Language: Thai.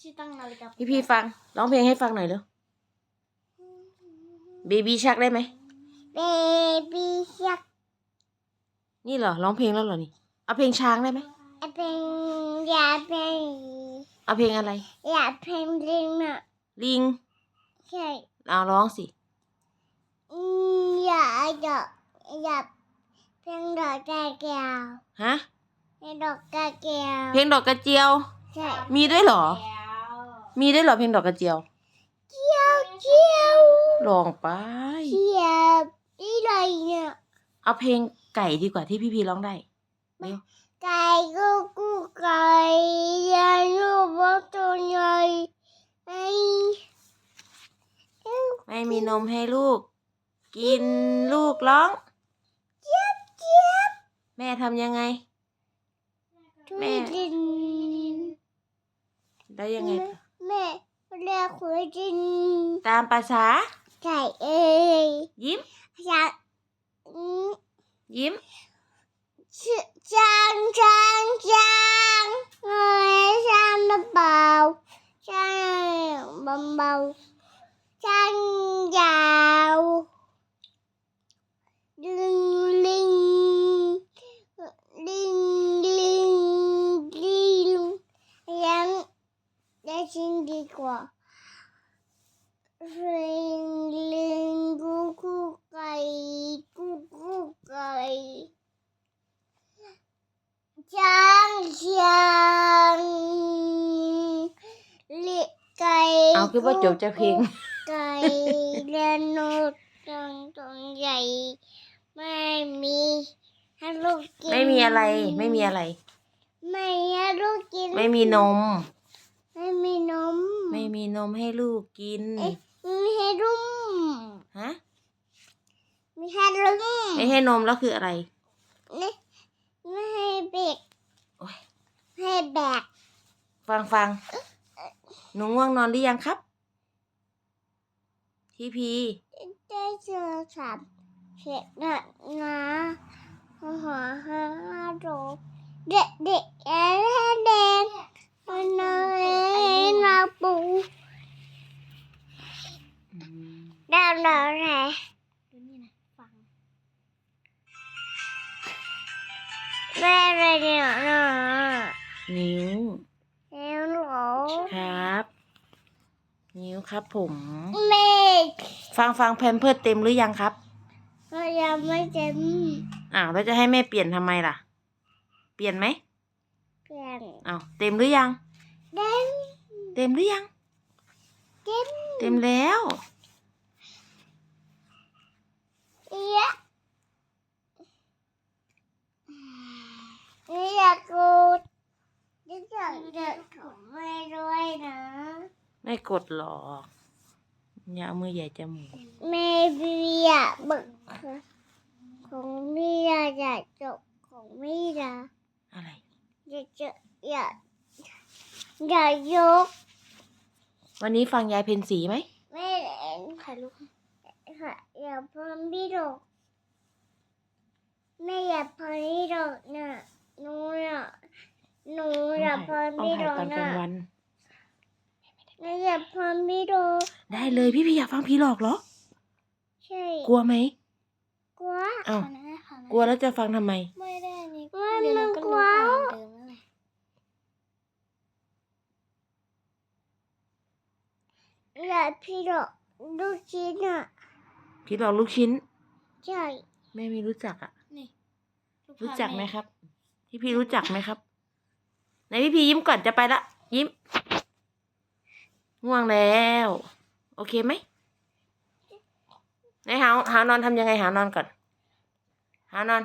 ที่ตั้งนาฬิกาพี่พี่ฟังร้องเพลงให้ฟังหน่อยเร็วเบบี้ชักได้ไหมเบบี้ชักนี่เหรอร้องเพลงแล้วเหรอนี่เอาเพลงช้างได้ไหมเป็นอยาเป็นเอาเพลงอะไรอยาเป็นลิงน่ะลิงใช่เอาร้องสิอืมอยาอยาอยาเป็นดอกกระเจียวฮะเป็นดอกกระเจียวเพลงดอกกระเจียวใช่มีด้วยเหรอ มีด้วยเหรอเพลงดอกกระเจียว เจียวเจียวลองไป เจียวนี่อะไรเนี่ยเอาเพลงไก่ดีกว่าที่พี่พีร้องได้เร็วไก่กูกูไก่ยาลูกบอตัวใหญ่ไอ้ไม่มีนมให้ลูก กินลูกร้อง เจี๊ยบเจี๊ยบแม่ทำยังไง แม่ดินได้ยังไง ต่อแม่เรียกหัวดินตามภาษาไก่เอ้ยยิ้มอยากอืมยิ้มชื่อจางจางจางเฮ้ยจางเบาๆจางเบาๆจางยาว ลิงลิงลิงลิงลิงยังได้ชิงดีกว่าลิงลิงกูกูไก่กูกูไก่ช้างช้างลิไก่เอาคือว่าจบจะเพลงไก่เรียนโนดตรงตรงใหญ่ ไม่มีให้ลูกกินไม่มีอะไร ไม่มีอะไร ไม่ให้ลูกกิน ไม่มีนม ไม่มีนม ไม่มีนมให้ลูกกินเอ๊ะไม่ให้รุ่มฮะไม่ให้รุ่มไม่ให้นมแล้วคืออะไรนี่ไม่ให้เบกโอ๊ยให้แบกฟังฟังหนูง่วงนอนหรือยังครับ พี่พีได้เจอสัตว์เห็ดนะนะหัวหัวห้าโดเด็กเด็กแอนแดงมันนอยนาปู ดาวดาวแหละดูนี่นะฟังแม่อะไรเนี่ยนะนิ้วเอ้หนูครับ นิ้วครับผมแม่ฟังฟังแพมเพิร์ดเต็มหรือยังครับก็ยังไม่เต็มอ้าวแล้วจะให้แม่เปลี่ยนทำไมล่ะ เปลี่ยนไหมเปลี่ยนอ้าวเต็มหรือยัง เต็ม เต็มหรือยัง เต็ม เต็มแล้ว เอี๊ยะนี่อยากกูนี่อยากเด็กของแม่ด้วยนะ ไม่กดหรอกอย่าเอามือใหญ่จมูกแม่เบียร์บึกของเมียอยากจบของเมียอะไรอยากจะอยากอยากยก วันนี้ฟังยายเพนสีไหมแม่เอ็นถ่ายรูปค่ะอยากพนพี่ดอกแม่อยากพนพี่ดอกน่ะหนูน่ะหนูอยากพนต้องพี่ถ่ายดอกตอนกลาน่ะงวันแม่อยากพนพี่ดอกได้เลยพี่พี่อยากฟังผีหลอกเหรอ ใช่กลัวไหม กลัวอ้าว กลัวแล้วจะฟังทำไม ไม่ได้นี่เดี๋เดี๋ยยววเราเราก็ก็รู้รู้อ่าอ่านเดิมนั่นแหละอยากพี่ดอกลูกชิ้นอะผีหลอกลูกชิ้น ใช่แม่ไม่รู้จักอะนี่รู้จักไหมครับ พี่พี่รู้จักไหมครับไหนพี่พี่ยิ้มก่อนจะไปละ ยิ้ม ง่วงแล้ว โอเคไหมไหนหาหานอนทำยังไงหานอนก่อน หานอน